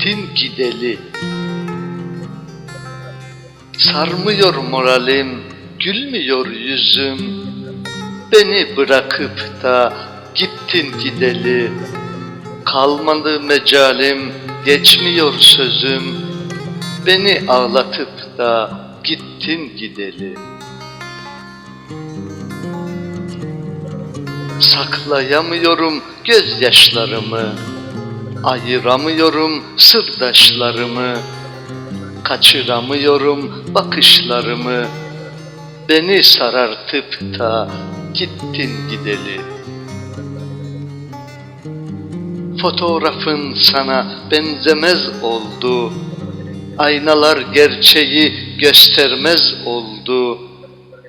gittin gideli. Sarmıyor moralim, gülmüyor yüzüm. Beni bırakıp da gittin gideli. Kalmadı mecalim, geçmiyor sözüm. Beni ağlatıp da gittin gideli. Saklayamıyorum gözyaşlarımı Ayıramıyorum sırdaşlarımı Kaçıramıyorum bakışlarımı. Beni sarartıp da gittin gideli. Fotoğrafın sana benzemez oldu Aynalar gerçeği göstermez oldu.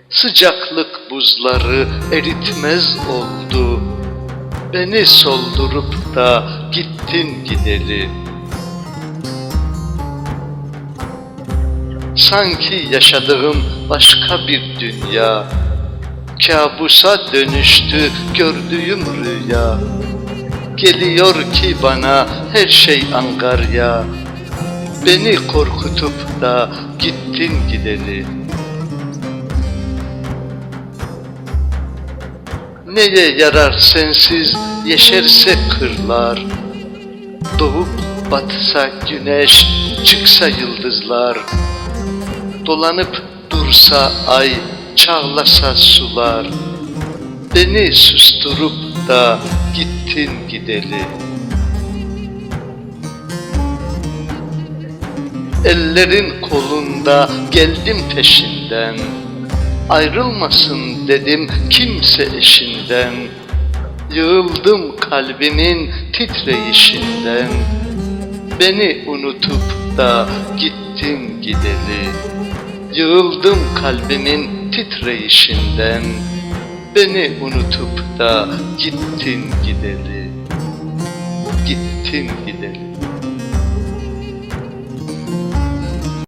Sıcaklık buzları eritmez oldu Beni soldurup da gittin gideli. Sanki yaşadığım başka bir dünya Kabusa dönüştü gördüğüm rüya. Geliyor ki bana her şey angarya. Beni korkutup da gittin gideli Neye yarar sensiz yeşerse kırlar? Doğup batsa güneş çıksa yıldızlar. Dolanıp dursa ay çağlasa sular. Beni susturup da gittin gideli. Ellerin kolunda geldim peşinden Ayrılmasın dedim kimse eşinden. Yığıldım kalbimin titreyişinden. Beni unutup da gittin gideli. Yığıldım kalbimin titreyişinden. Beni unutup da gittin gideli. Gittin gideli